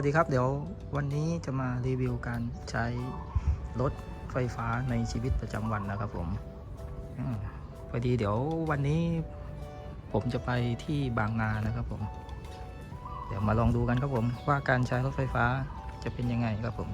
วัสดีครับ เดี๋ยววันนี้จะมารีวิวการใช้รถไฟฟ้าในชีวิตประจำวันนะครับผมอืมพอดีเดี๋ยววันนี้ผมจะไปที่บางนานะครับผม เดี๋ยวมาลองดูกันครับผม ว่าการใช้รถไฟฟ้าจะเป็นยังไงครับผม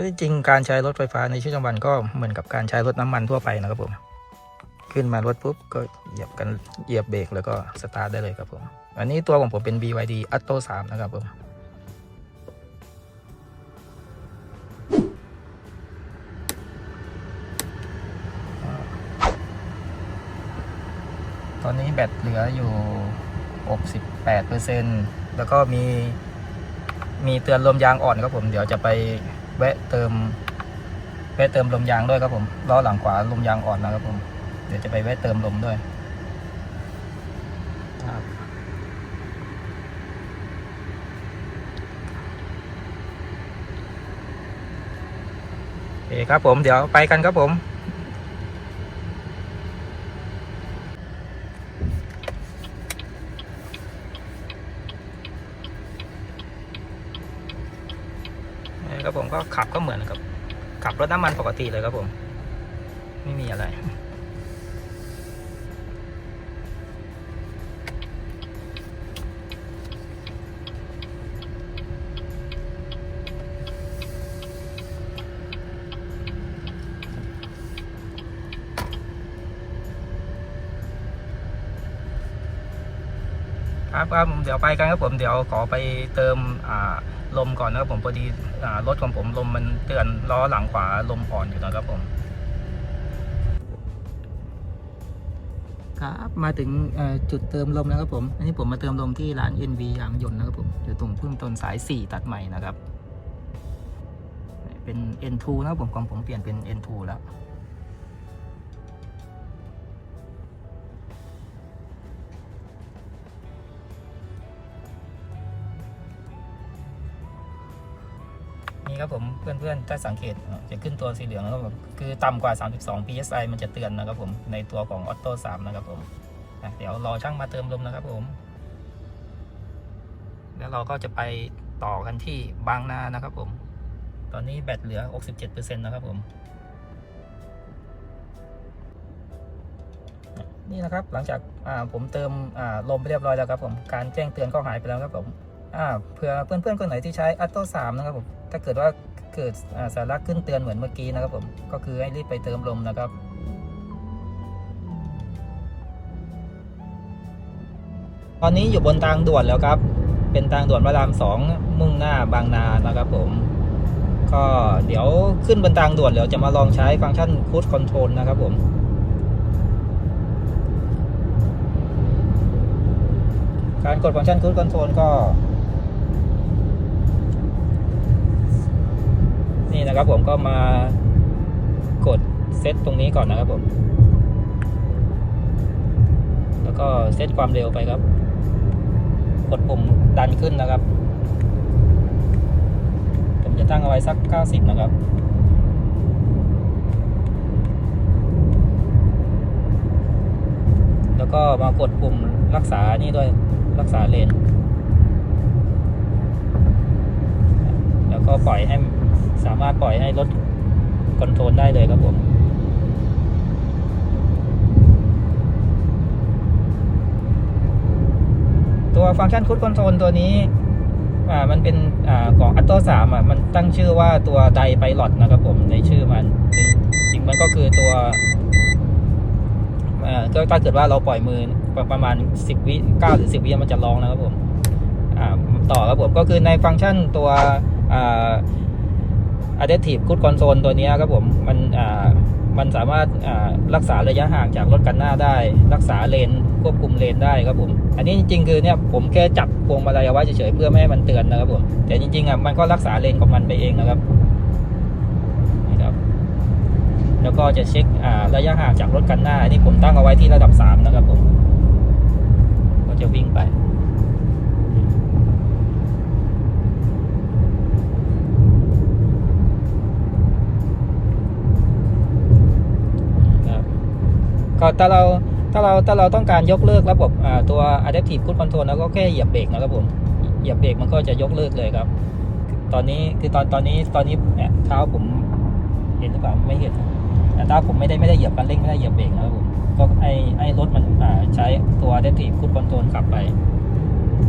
ก็ที่จริงการใช้รถไฟฟ้าในชีวิตประจำวันก็เหมือนกับการใช้รถน้ำมันทั่วไปนะครับผม ขึ้นมารถปุ๊บก็เหยียบกันเหยียบเบรกแล้วก็สตาร์ทได้เลยครับผม อันนี้ตัวของผมเป็น BYD Atto 3 นะครับผมตอนนี้แบตเหลืออยู่ 68%แล้วก็มี มีเตือนลมยางอ่อนครับผม เดี๋ยวจะไป แวะเติมแวะเติมลมยางด้วยครับผมล้อหลังขวาลมยางอ่อนนะครับผมเดี๋ยวจะไปแวะเติมลมด้วยครับโอเคครับผมเดี๋ยวไปกันครับผม ครับผมก็ขับก็เหมือนกับขับรถน้ำมันปกติเลยครับผม ไม่มีอะไร ครับครับผมเดี๋ยวไปกันครับผมเดี๋ยวขอไปเติมลมก่อนนะครับผมพอดีรถของผมลมมันเตือนล้อหลังขวาลมอ่อนอยู่นะครับผม ครับมาถึงจุดเติมลมแล้วครับผม อันนี้ผมมาเติมลมที่ร้าน NV ยางยนต์นะครับผมอยู่ตรงพึ่งต้นสาย 4 ตัดใหม่นะครับ เป็น N2 นะครับผมของผมเปลี่ยนเป็น N2 แล้ว นี่ครับผมเพื่อนๆถ้าสังเกตจะขึ้นตัวสีเหลืองนะครับผมคือต่ำกว่า 32 psi มันจะเตือนนะครับผมในตัวของ Auto 3นะครับผมเดี๋ยวรอช่างมาเติมลมนะครับผม แล้วเราก็จะไปต่อกันที่บางนานะครับผม ตอนนี้แบตเหลือ 67%นะครับผม นี่นะครับหลังจากผมเติมลมไปเรียบร้อยแล้วครับผม การแจ้งเตือนก็หายไปแล้วครับผมอ่าเผื่อเพื่อนๆคนไหนที่ใช้ Atto 3นะครับผม ถ้าเกิดว่าเกิดสาระขึ้นเตือนเหมือนเมื่อกี้นะครับผมก็คือให้รีบไปเติมลมนะครับตอนนี้อยู่บนทางด่วนแล้วครับ เป็นทางด่วนพระรามสองมุ่งหน้าบางนานะครับผม ก็เดี๋ยวขึ้นบนทางด่วนเดี๋ยวจะมาลองใช้ฟังก์ชัน Cruise Control นะครับผม การกดฟังก์ชัน Cruise Control ก็ นะครับ ผมก็มากดเซตตรงนี้ก่อนนะครับผม แล้วก็เซตความเร็วไปครับ กดปุ่มดันขึ้นนะครับ ผมจะตั้งเอาไว้สัก 90 นะครับแล้วก็มากดปุ่มรักษานี่ด้วยรักษาเลน แล้วก็ปล่อยให้ สามารถปล่อยให้รถคอนโทรลได้เลยครับผมตัวฟังก์ชันคูดคอนโทรลตัวนี้อ่ามันเป็นอ่าของ Atto 3อะมันตั้งชื่อว่าตัวไดไ i ลอตนะครับผมในชื่อมัน จริงมันก็คือตัวอ่าก็ถ้าเกิดว่าเราปล่อยมือประประมาณ 10 วิ9หรือ 10 วิมันจะร้องนะครับผมอ่าต่อครับผมก็คือในฟังก์ชันตัวอ่า Adaptive Cruise Control ตัวนี้ครับผมมันมันสามารถรักษาระยะห่างจากรถกันหน้าได้ รักษาเลนควบคุมเลนได้ครับผม อันนี้จริงๆคือเนี่ยผมแค่จับพวงมาลัยเอาไว้เฉยๆเพื่อไม่ให้มันเตือนนะครับผม แต่จริงๆอะมันก็รักษาเลนของมันไปเองนะครับนี่ครับ แล้วก็จะเช็คระยะห่างจากรถคันหน้าอันนี้ผมตั้งเอาไว้ที่ระดับ 3 นะครับผม ก็จะวิ่งไป ครับก็ ถ้าเราถ้าเราถ้าเราต้องการยกเลิกระบบตัว adaptive cruise control แล้วก็แค่เหยียบเบรกนะครับผมเหยียบเบรกมันก็จะยกเลิกเลยครับ ตอนนี้คือตอนตอนนี้ตอนนี้เท้าผมเห็นหรือเปล่าไม่เห็นแต่เท้าผมไม่ได้ไม่ได้เหยียบคันเร่งไม่ได้เหยียบเบรกนะครับผมก็ไอไอรถมันใช้ตัว adaptive cruise control ขับไป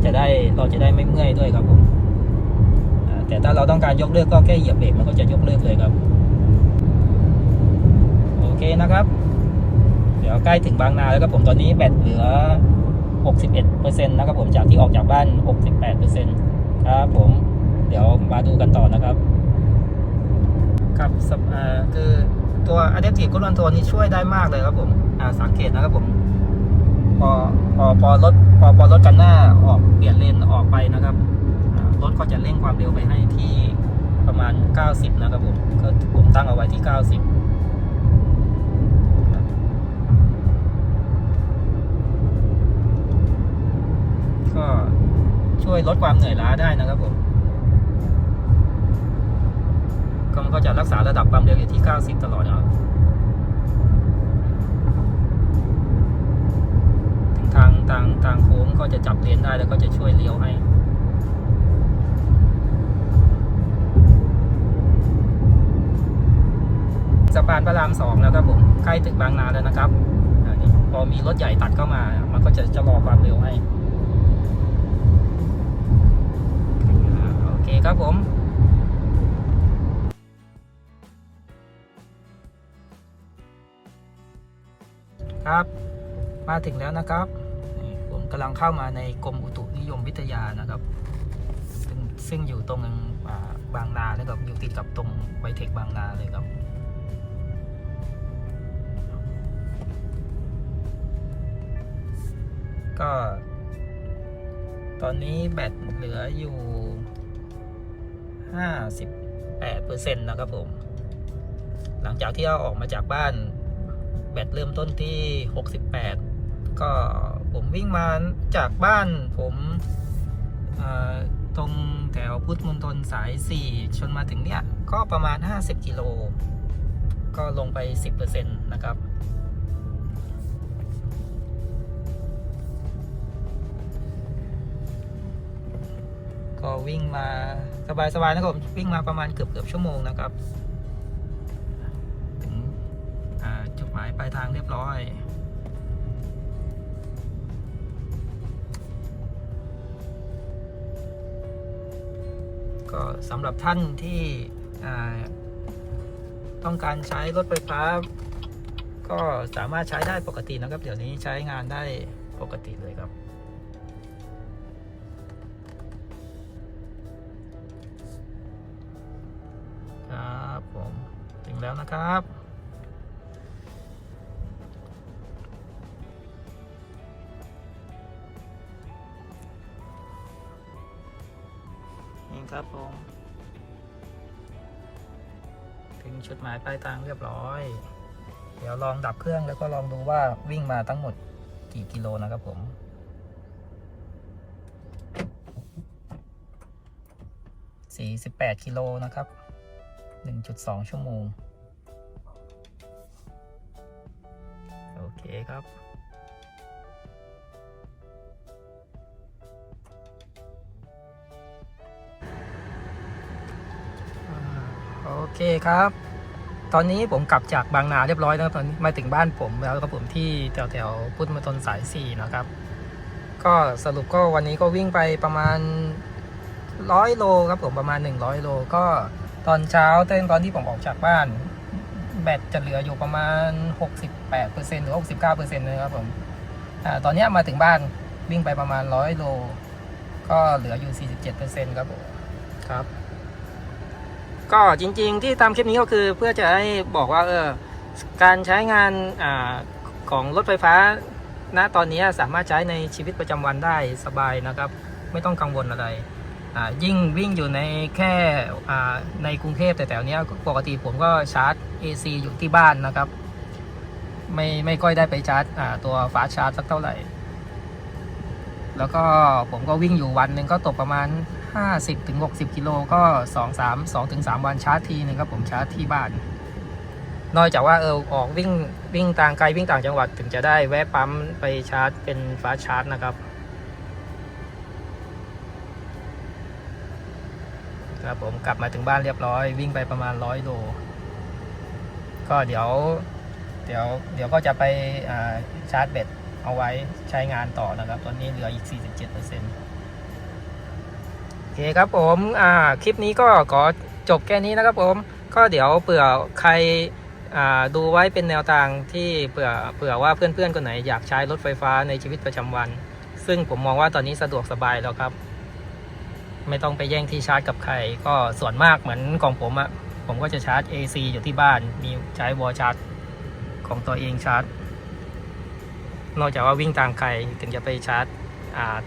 จะได้เราจะได้ไม่เมื่อยด้วยครับผมแต่ถ้าเราต้องการยกเลิกก็แค่เหยียบเบรกมันก็จะยกเลิกเลยครับ โอเคนะครับ ดี๋ยวใกล้ถึงบางนาแล้วครับผมตอนนี้แบตเหลือ 61%นะครับผมจากที่ออกจากบ้าน 68%ครับผมเดี๋ยวมาดูกันต่อนะครับครับคือตัว Adaptive Cruise Control นี่ช่วยได้มากเลยครับผมสังเกตนะครับผมพอพอพอรถพอพอรถกันหน้าออกเปลี่ยนเลนออกไปนะครับรถก็จะเร่งความเร็วไปให้ที่ประมาณ 90 นะครับผมก็ผมตั้งเอาไว้ที่ 90 ก็ช่วยลดความเหนื่อยล้าได้นะครับผมก็มันก็จะรักษาระดับความเร็วอยู่ที่ 90 ตลอดนะครับถึงทางทางทางโค้งก็จะจับเลนได้แล้วก็จะช่วยเลี้ยวให้สะพานพระรามสองแล้วครับผมใกล้ถึงบางนาแล้วนะครับอันนี้พอมีรถใหญ่ตัดเข้ามา มันก็จะจะรอความเร็วให้ ครับผมครับมาถึงแล้วนะครับ ผมกำลังเข้ามาในกรมอุตุนิยมวิทยานะครับ ซึ่งซึ่งอยู่ตรงาบางนานะครับอยู่ติดกับตรงไวเทคบางนาเลยครับ ก็ ตอนนี้แบตเหลืออยู่ 58%นะครับผม หลังจากที่เราออกมาจากบ้าน แบตเริ่มต้นที่ 68 ก็ผมวิ่งมาจากบ้านผมตรงแถวพุทธมณฑลสาย 4 ชนมาถึงเนี้ยก็ประมาณ 50 กิโล ก็ลงไป 10%นะครับ ก็วิ่งมาสบายๆนะครับผมวิ่งมาประมาณเกือบเกือบชั่วโมงนะครับถึงจุดหมายปลายทางเรียบร้อยก็สำหรับท่านที่ต้องการใช้รถไฟฟ้า ก็สามารถใช้ได้ปกตินะครับ เดี๋ยวนี้ใช้งานได้ปกติเลยครับ แล้วนะครับ นี่ครับผม ถึงจุดหมายปลายทางเรียบร้อย เดี๋ยวลองดับเครื่องแล้วก็ลองดูว่าวิ่งมาทั้งหมดกี่กิโลนะครับผม48กิโลนะครับ 1.2 ชั่วโมง คครับโอเคครับ ตอนนี้ผมกลับจากบางนาเรียบร้อยแล้วตอนนี้มาถึงบ้านผมแล้วครับผมที่แถวแถวๆพุทธมณฑลสายสี่นะครับ ก็สรุปก็วันนี้ก็วิ่งไปประมาณร้อยโลครับผมประมาณ 100 โลก็ตอนเช้าเต้นตอนที่ผมออกจากบ้าน แบตจะเหลืออยู่ประมาณ 68%หรือ 69%นะครับผมอตอนนี้มาถึงบ้านวิ่งไปประมาณ 100 โล ก็เหลืออยู่ 47%ครับผมครับ ก็จริงๆที่ตามคลิปนี้ก็คือเพื่อจะให้บอกว่าเออการใช้งานอาของรถไฟฟ้าณตอนนี้สามารถใช้ในชีวิตประจำวันได้สบายนะครับ ไม่ต้องกังวลอะไร ยิ่งวิ่งอยู่ในแค่ในกรุงเทพแต่แถวเนี้ยปกติผมก็ชาร์จ AC อยู่ที่บ้านนะครับ ไม่ไม่ค่อยได้ไปชาร์จตัวฟาชาร์จสักเท่าไหร่ แล้วก็ผมก็วิ่งอยู่วันหนึ่งก็ตกประมาณ 50ถึง60 กิโลก็ 2 3 2ถึง3วันชาร์จทีหนึงครับผมชาร์จที่บ้าน นอกจากว่าเออออกวิ่งวิ่งต่างไกลวิ่งต่างจังหวัดถึงจะได้แวะปั๊มไปชาร์จเป็นฟ้าชาร์จนะครับ ครับผมกลับมาถึงบ้านเรียบร้อย วิ่งไปประมาณร้อยโลก็เดี๋ยว เดี๋ยวเดี๋ยวก็จะไปาชาร์จแบตเอาไว้ใช้งานต่อนะครับ ตอนนี้เหลืออีก 47%โอเคครับผมคลิปนี้ก็ขอจบแค่นี้นะครับผม ก็เดี๋ยวเผื่อใครดูไว้เป็นแนวทางที่เผื่อเผื่อว่าเพื่อนๆคนไหนอยากใช้รถไฟฟ้าในชีวิตประจำวัน ซึ่งผมมองว่าตอนนี้สะดวกสบายแล้วครับ ไม่ต้องไปแย่งที่ชาร์จกับใคร ก็ส่วนมากเหมือนของผมอะผมก็จะชาร์จ AC อยู่ที่บ้าน มีใช้วอลชาร์จของตัวเองชาร์จ นอกจากว่าวิ่งตามใครถึงจะไปชาร์จอ่า